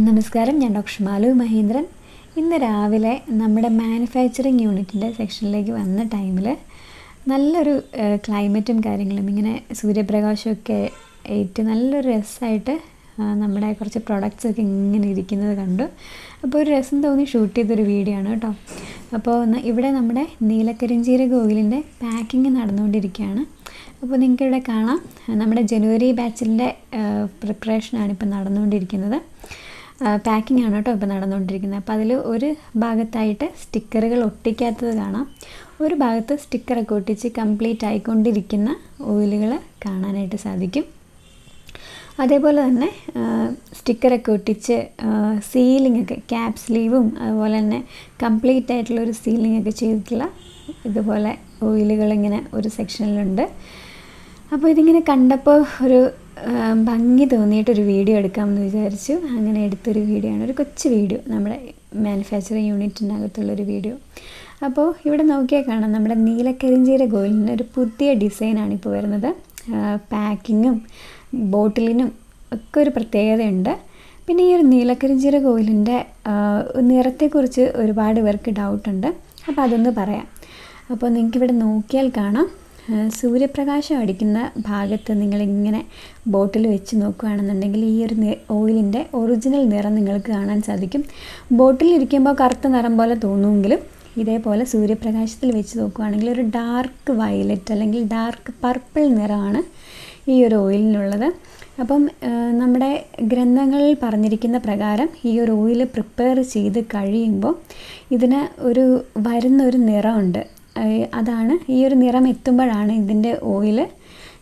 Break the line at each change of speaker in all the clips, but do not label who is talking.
നമസ്കാരം ഞാൻ ഡോക്ടർ മാലു മഹേന്ദ്രൻ. ഇന്ന് രാവിലെ നമ്മുടെ മാനുഫാക്ചറിങ് യൂണിറ്റിന്റെ സെക്ഷനിലേക്ക് വന്ന ടൈമിൽ നല്ലൊരു ക്ലൈമറ്റും കാര്യങ്ങളും ഇങ്ങനെ സൂര്യപ്രകാശമൊക്കെ ഏറ്റ് നല്ലൊരു രസമായിട്ട് നമ്മുടെ കുറച്ച് പ്രൊഡക്ട്സ് ഒക്കെ ഇങ്ങനെ ഇരിക്കുന്നത് കണ്ടു. അപ്പോൾ ഒരു രസം തോന്നി ഷൂട്ട് ചെയ്തൊരു വീഡിയോ ആണ് കേട്ടോ. അപ്പോൾ ഇവിടെ നമ്മുടെ നീലക്കരിഞ്ചീരക ഓയിലിന്റെ പാക്കിങ് നടന്നുകൊണ്ടിരിക്കുകയാണ്. അപ്പോൾ നിങ്ങൾക്ക് ഇവിടെ കാണാം. നമ്മുടെ ജനുവരി ബാച്ചിന്റെ പ്രിപ്പറേഷനാണ് ഇപ്പോൾ നടന്നുകൊണ്ടിരിക്കുന്നത്. പാക്കിംഗ് ആണ് കേട്ടോ ഇപ്പോൾ നടന്നുകൊണ്ടിരിക്കുന്നത്. അപ്പോൾ അതിൽ ഒരു ഭാഗത്തായിട്ട് സ്റ്റിക്കറുകൾ ഒട്ടിക്കാത്തത് കാണാം. ഒരു ഭാഗത്ത് സ്റ്റിക്കറൊക്കെ ഒട്ടിച്ച് കംപ്ലീറ്റ് ആയിക്കൊണ്ടിരിക്കുന്ന ഓയിലുകൾ കാണാനായിട്ട് സാധിക്കും. അതേപോലെ തന്നെ സ്റ്റിക്കറൊക്കെ ഒട്ടിച്ച് സീലിംഗ് ഒക്കെ ക്യാപ് സ്ലീവും അതുപോലെ തന്നെ കംപ്ലീറ്റ് ആയിട്ടുള്ള ഒരു സീലിംഗ് ഒക്കെ ചെയ്തിട്ടുള്ള ഇതുപോലെ ഓയിലുകൾ ഇങ്ങനെ ഒരു സെക്ഷനിലുണ്ട്. അപ്പോൾ ഇതിങ്ങനെ കണ്ടപ്പോൾ ഒരു ഭംഗി തോന്നിയിട്ടൊരു വീഡിയോ എടുക്കാമെന്ന് വിചാരിച്ചു. അങ്ങനെ എടുത്തൊരു വീഡിയോ ആണ് ഒരു കൊച്ചു വീഡിയോ. നമ്മുടെ മാനുഫാക്ചറിങ് യൂണിറ്റിന്റെ അകത്തുള്ളൊരു വീഡിയോ. അപ്പോൾ ഇവിടെ നോക്കിയാൽ കാണാം. നമ്മുടെ നീലക്കരിഞ്ചീര ഗോയിലിന് ഒരു പുതിയ ഡിസൈനാണ് ഇപ്പോൾ വരുന്നത്. പാക്കിങ്ങും ബോട്ടിലിനും ഒക്കെ ഒരു പ്രത്യേകതയുണ്ട്. പിന്നെ ഈ ഒരു നീലക്കരിഞ്ചീര കോയിലിന്റെ നിറത്തെക്കുറിച്ച് ഒരുപാട് പേർക്ക് ഡൗട്ടുണ്ട് അപ്പോൾ അതൊന്ന് പറയാം. അപ്പോൾ നിങ്ങൾക്കിവിടെ നോക്കിയാൽ കാണാം. സൂര്യപ്രകാശം അടിക്കുന്ന ഭാഗത്ത് നിങ്ങളിങ്ങനെ ബോട്ടിൽ വെച്ച് നോക്കുകയാണെന്നുണ്ടെങ്കിൽ ഈ ഒരു ഓയിലിന്റെ ഒറിജിനൽ നിറം നിങ്ങൾക്ക് കാണാൻ സാധിക്കും. ബോട്ടിൽ ഇരിക്കുമ്പോൾ കറുത്ത നിറം പോലെ തോന്നുമെങ്കിലും ഇതേപോലെ സൂര്യപ്രകാശത്തിൽ വെച്ച് നോക്കുകയാണെങ്കിൽ ഒരു ഡാർക്ക് വയലറ്റ് അല്ലെങ്കിൽ ഡാർക്ക് പർപ്പിൾ നിറമാണ് ഈ ഒരു ഓയിലിനുള്ളത്. അപ്പം നമ്മുടെ ഗ്രന്ഥങ്ങളിൽ പറഞ്ഞിരിക്കുന്ന പ്രകാരം ഈ ഒരു ഓയിൽ പ്രിപ്പയർ ചെയ്ത് കഴിയുമ്പോൾ ഇതിന് ഒരു വരുന്ന ഒരു നിറമുണ്ട്. അതാണ് ഈ ഒരു നിറം എത്തുമ്പോഴാണ് ഇതിന്റെ ഓയിൽ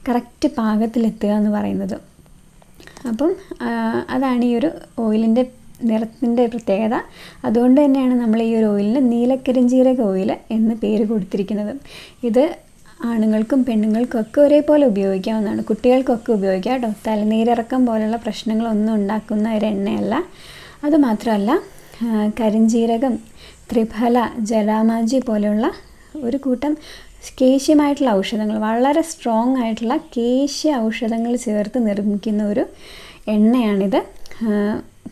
കറക്റ്റ് പാകത്തിലെത്തുക എന്ന് പറയുന്നത്. അപ്പം അതാണ് ഈ ഒരു ഓയിലിന്റെ നിറത്തിന്റെ പ്രത്യേകത. അതുകൊണ്ട് തന്നെയാണ് നമ്മൾ ഈ ഒരു ഓയിലിന് നീലക്കരിഞ്ചീരക ഓയിൽ എന്ന് പേര് കൊടുത്തിരിക്കുന്നത്. ഇത് ആണുങ്ങൾക്കും പെണ്ണുങ്ങൾക്കും ഒക്കെ ഒരേപോലെ ഉപയോഗിക്കാവുന്നതാണ്. കുട്ടികൾക്കൊക്കെ ഉപയോഗിക്കാം കേട്ടോ. തലനീരിറക്കം പോലുള്ള പ്രശ്നങ്ങളൊന്നും ഉണ്ടാക്കുന്ന ഒരു എണ്ണയല്ല. അതുമാത്രമല്ല കരിഞ്ചീരകം ത്രിഫല ജലാമാജി പോലെയുള്ള ഒരു കൂട്ടം കേശ്യമായിട്ടുള്ള ഔഷധങ്ങൾ വളരെ സ്ട്രോങ് ആയിട്ടുള്ള കേശ്യ ഔഷധങ്ങൾ ചേർത്ത് നിർമ്മിക്കുന്ന ഒരു എണ്ണയാണിത്.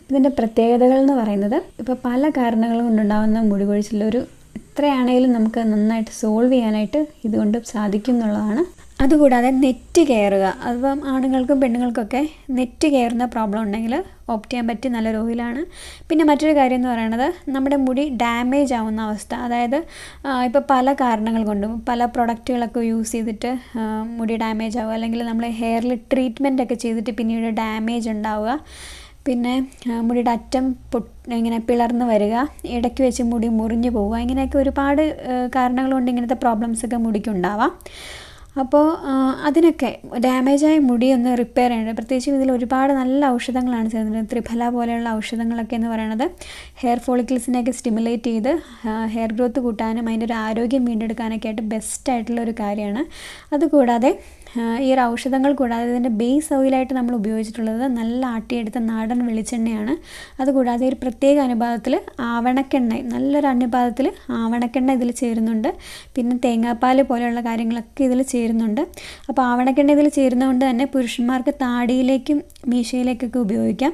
ഇതിന്റെ പ്രത്യേകതകൾ എന്ന് പറയുന്നത് ഇപ്പോൾ പല കാരണങ്ങൾ കൊണ്ടുണ്ടാകുന്ന മുടി കൊഴിച്ചിലൊരു എത്രയാണേലും നമുക്ക് നന്നായിട്ട് സോൾവ് ചെയ്യാനായിട്ട് ഇതുകൊണ്ട് സാധിക്കും എന്നുള്ളതാണ് അതുകൂടാതെ നെറ്റ് കയറുക. അതിപ്പം ആണുങ്ങൾക്കും പെണ്ണുങ്ങൾക്കൊക്കെ നെറ്റ് കയറുന്ന പ്രോബ്ലം ഉണ്ടെങ്കിൽ ഓപ്റ്റ് ചെയ്യാൻ പറ്റിയ നല്ല രോഹിലാണ് പിന്നെ മറ്റൊരു കാര്യം എന്ന് പറയുന്നത് നമ്മുടെ മുടി ഡാമേജ് ആവുന്ന അവസ്ഥ. അതായത് ഇപ്പോൾ പല കാരണങ്ങൾ കൊണ്ടും പല പ്രൊഡക്റ്റുകളൊക്കെ യൂസ് ചെയ്തിട്ട് മുടി ഡാമേജ് ആവുക. അല്ലെങ്കിൽ നമ്മൾ ഹെയറിൽ ട്രീറ്റ്മെന്റൊക്കെ ചെയ്തിട്ട് പിന്നീട് ഡാമേജ് ഉണ്ടാവുക. പിന്നെ മുടിയുടെ അറ്റം പൊട്ട് ഇങ്ങനെ പിളർന്ന് വരിക ഇടയ്ക്ക് വെച്ച് മുടി മുറിഞ്ഞു പോവുക ഇങ്ങനെയൊക്കെ ഒരുപാട് കാരണങ്ങൾ കൊണ്ട് ഇങ്ങനത്തെ പ്രോബ്ലംസ് ഒക്കെ മുടിക്കുണ്ടാവാം. അപ്പോൾ അതിനൊക്കെ ഡാമേജായ മുടി ഒന്ന് റിപ്പയർ ചെയ്യേണ്ടത്. പ്രത്യേകിച്ചും ഇതിൽ ഒരുപാട് നല്ല ഔഷധങ്ങളാണ് ചേർന്നത് ത്രിഫല പോലെയുള്ള ഔഷധങ്ങളൊക്കെ എന്ന് പറയുന്നത് ഹെയർ ഫോളിക്കിൾസിനെയൊക്കെ സ്റ്റിമുലേറ്റ് ചെയ്ത് ഹെയർ ഗ്രോത്ത് കൂട്ടാനും അതിന്റെ ഒരു ആരോഗ്യം വീണ്ടെടുക്കാനൊക്കെ ആയിട്ട് ബെസ്റ്റ് ആയിട്ടുള്ള ഒരു കാര്യമാണ്. അതുകൂടാതെ ഈ ഒരു ഔഷധങ്ങൾ കൂടാതെ ഇതിന്റെ ബേസ് ഓയിലായിട്ട് നമ്മൾ ഉപയോഗിച്ചിട്ടുള്ളത് നല്ല ആട്ടിയെടുത്ത നാടൻ വെളിച്ചെണ്ണയാണ്. അതുകൂടാതെ ഒരു പ്രത്യേക അനുപാതത്തിൽ ആവണക്കെണ്ണ നല്ലൊരു അനുപാതത്തിൽ ആവണക്കെണ്ണ ഇതിൽ ചേരുന്നുണ്ട്. പിന്നെ തേങ്ങാപ്പാൽ പോലെയുള്ള കാര്യങ്ങളൊക്കെ ഇതിൽ ചേരുന്നുണ്ട്. അപ്പോൾ ആവണക്കെണ്ണ ഇതിൽ ചേരുന്നതുകൊണ്ട് തന്നെ പുരുഷന്മാർക്ക് താടിയിലേക്കും മീശയിലേക്കൊക്കെ ഉപയോഗിക്കാം.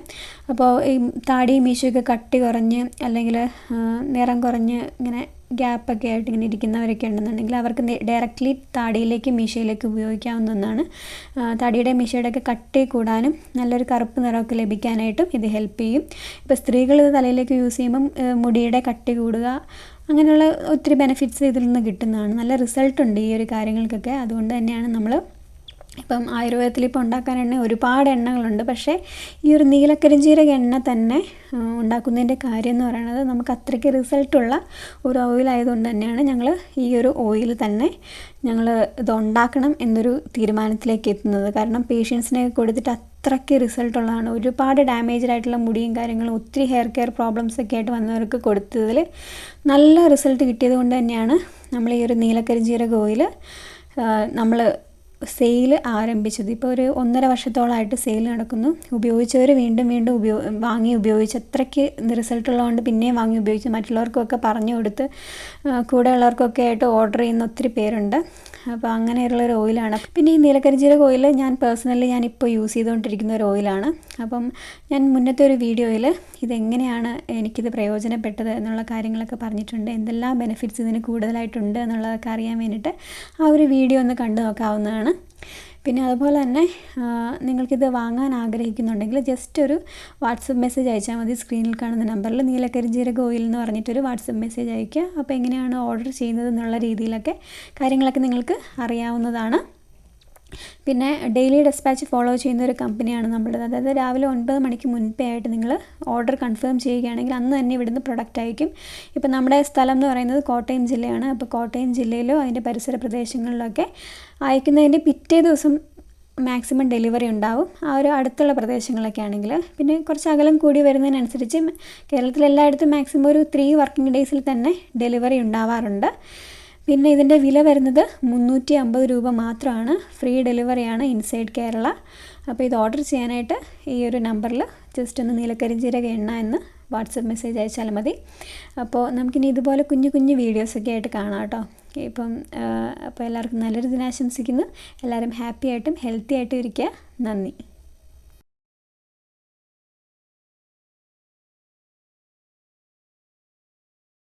അപ്പോൾ ഈ താടിയും മീശയൊക്കെ കട്ടി കുറഞ്ഞ് അല്ലെങ്കിൽ നിറം കുറഞ്ഞ് ഇങ്ങനെ ഗ്യാപ്പൊക്കെ ആയിട്ട് ഇങ്ങനെ ഇരിക്കുന്നവരൊക്കെ ഉണ്ടെന്നുണ്ടെങ്കിൽ അവർക്ക് ഡയറക്റ്റ്ലി താടിയിലേക്ക് മീശയിലേക്ക് ഉപയോഗിക്കാവുന്ന ഒന്നാണ്. താടിയുടെ മീശയുടെ ഒക്കെ കട്ടി കൂടാനും നല്ലൊരു കറുപ്പ് നിറമൊക്കെ ലഭിക്കാനായിട്ടും ഇത് ഹെൽപ്പ് ചെയ്യും. ഇപ്പോൾ സ്ത്രീകൾ ഇത് തലയിലേക്ക് യൂസ് ചെയ്യുമ്പം മുടിയുടെ കട്ടി കൂടുക അങ്ങനെയുള്ള ഒത്തിരി ബെനിഫിറ്റ്സ് ഇതിൽ നിന്ന് കിട്ടുന്നതാണ്. നല്ല റിസൾട്ട് ഉണ്ട് ഈ ഒരു കാര്യങ്ങൾക്കൊക്കെ. അതുകൊണ്ട് തന്നെയാണ് നമ്മൾ ഇപ്പം ആയുർവേദത്തിൽ ഇപ്പോൾ ഉണ്ടാക്കാൻ എണ്ണ ഒരുപാട് എണ്ണകളുണ്ട്. പക്ഷേ ഈ ഒരു നീലക്കരിഞ്ചീരക എണ്ണ തന്നെ ഉണ്ടാക്കുന്നതിന്റെ കാര്യം എന്ന് പറയുന്നത് നമുക്ക് അത്രയ്ക്ക് റിസൾട്ടുള്ള ഒരു ഓയിൽ ആയതുകൊണ്ട് തന്നെയാണ് ഞങ്ങൾ ഈ ഒരു ഓയിൽ തന്നെ ഞങ്ങൾ ഇത് ഉണ്ടാക്കണം എന്നൊരു തീരുമാനത്തിലേക്ക് എത്തുന്നത്. കാരണം പേഷ്യൻസിനെ കൊടുത്തിട്ട് അത്രയ്ക്ക് റിസൾട്ടുള്ളതാണ്. ഒരുപാട് ഡാമേജ്ഡ് ആയിട്ടുള്ള മുടിയും കാര്യങ്ങളും ഒത്തിരി ഹെയർ കെയർ പ്രോബ്ലംസ് ഒക്കെ ആയിട്ട് വന്നവർക്ക് കൊടുത്തതിൽ നല്ല റിസൾട്ട് കിട്ടിയത് കൊണ്ട് തന്നെയാണ് നമ്മൾ ഈ ഒരു നീലക്കരിഞ്ചീരക ഓയിൽ നമ്മൾ സെയിൽ ആരംഭിച്ചത്. ഇപ്പോൾ ഒരു ഒന്നര വർഷത്തോളമായിട്ട് സെയിൽ നടക്കുന്നു. ഉപയോഗിച്ചവർ വീണ്ടും വീണ്ടും ഉപയോ വാങ്ങി ഉപയോഗിച്ച് അത്രയ്ക്ക് റിസൾട്ട് ഉള്ളതുകൊണ്ട് പിന്നെയും വാങ്ങി ഉപയോഗിച്ച് മറ്റുള്ളവർക്കൊക്കെ പറഞ്ഞു കൊടുത്ത് കൂടെയുള്ളവർക്കൊക്കെ ആയിട്ട് ഓർഡർ ചെയ്യുന്ന ഒത്തിരി പേരുണ്ട്. അപ്പോൾ അങ്ങനെയുള്ള ഒരു ഓയിലാണ് പിന്നെ ഈ നീലക്കരിഞ്ചീരക ഓയിൽ ഞാൻ പേഴ്സണലി ഞാൻ ഞാനിപ്പോൾ യൂസ് ചെയ്തുകൊണ്ടിരിക്കുന്ന ഒരു ഓയിലാണ്. അപ്പം ഞാൻ മുന്നത്തെ ഒരു വീഡിയോയിൽ ഇതെങ്ങനെയാണ് എനിക്കിത് പ്രയോജനപ്പെട്ടത് എന്നുള്ള കാര്യങ്ങളൊക്കെ പറഞ്ഞിട്ടുണ്ട്. എന്തെല്ലാം ബെനിഫിറ്റ്സ് ഇതിന് കൂടുതലായിട്ടുണ്ട് എന്നുള്ളതൊക്കെ അറിയാൻ വേണ്ടിയിട്ട് ആ ഒരു വീഡിയോ ഒന്ന് കണ്ടു നോക്കാവുന്നതാണ്. പിന്നെ അതുപോലെ തന്നെ നിങ്ങൾക്കിത് വാങ്ങാൻ ആഗ്രഹിക്കുന്നുണ്ടെങ്കിൽ ജസ്റ്റ് ഒരു വാട്സപ്പ് മെസ്സേജ് അയച്ചാൽ മതി. സ്ക്രീനിൽ കാണുന്ന നമ്പറിൽ നീലക്കരി ജീരക ഓയിൽ എന്ന് പറഞ്ഞിട്ടൊരു വാട്സപ്പ് മെസ്സേജ് അയയ്ക്കുക. അപ്പോൾ എങ്ങനെയാണ് ഓർഡർ ചെയ്യുന്നത് എന്നുള്ള രീതിയിലൊക്കെ കാര്യങ്ങളൊക്കെ നിങ്ങൾക്ക് അറിയാവുന്നതാണ്. പിന്നെ ഡെയിലി ഡെസ്പാച്ച് ഫോളോ ചെയ്യുന്ന ഒരു കമ്പനിയാണ് നമ്മുടേത് അതായത് രാവിലെ ഒൻപത് മണിക്ക് മുൻപേ ആയിട്ട് നിങ്ങൾ ഓർഡർ കൺഫേം ചെയ്യുകയാണെങ്കിൽ അന്ന് തന്നെ ഇവിടുന്ന് പ്രൊഡക്റ്റ് അയക്കും ഇപ്പം നമ്മുടെ സ്ഥലം എന്ന് പറയുന്നത് കോട്ടയം ജില്ലയാണ്. അപ്പോൾ കോട്ടയം ജില്ലയിലോ അതിന്റെ പരിസര പ്രദേശങ്ങളിലൊക്കെ അയക്കുന്നതിന്റെ പിറ്റേ ദിവസം മാക്സിമം ഡെലിവറി ഉണ്ടാവും. ആ ഒരു അടുത്തുള്ള പ്രദേശങ്ങളൊക്കെ ആണെങ്കിൽ. പിന്നെ കുറച്ച് അകലം കൂടി വരുന്നതിനനുസരിച്ച് കേരളത്തിൽ എല്ലായിടത്തും മാക്സിമം ഒരു ത്രീ വർക്കിംഗ് ഡേയ്സിൽ തന്നെ ഡെലിവറി ഉണ്ടാവാറുണ്ട്. പിന്നെ ഇതിന്റെ വില വരുന്നത് മുന്നൂറ്റി അമ്പത് രൂപ മാത്രമാണ്. ഫ്രീ ഡെലിവറിയാണ് ഇൻസൈഡ് കേരള. അപ്പോൾ ഇത് ഓർഡർ ചെയ്യാനായിട്ട് ഈ ഒരു നമ്പറിൽ ജസ്റ്റ് ഒന്ന് നീലക്കരിഞ്ചീരക എണ്ണ എന്ന് വാട്സപ്പ് മെസ്സേജ് അയച്ചാൽ മതി. അപ്പോൾ നമുക്കിനി ഇതുപോലെ കുഞ്ഞു കുഞ്ഞു വീഡിയോസൊക്കെ ആയിട്ട് കാണാം കേട്ടോ. ഇപ്പം അപ്പോൾ എല്ലാവർക്കും നല്ലൊരു ദിനാശംസിക്കുന്നു. എല്ലാവരും ഹാപ്പി ആയിട്ടും ഹെൽത്തി ആയിട്ടും ഇരിക്കുക. നന്ദി.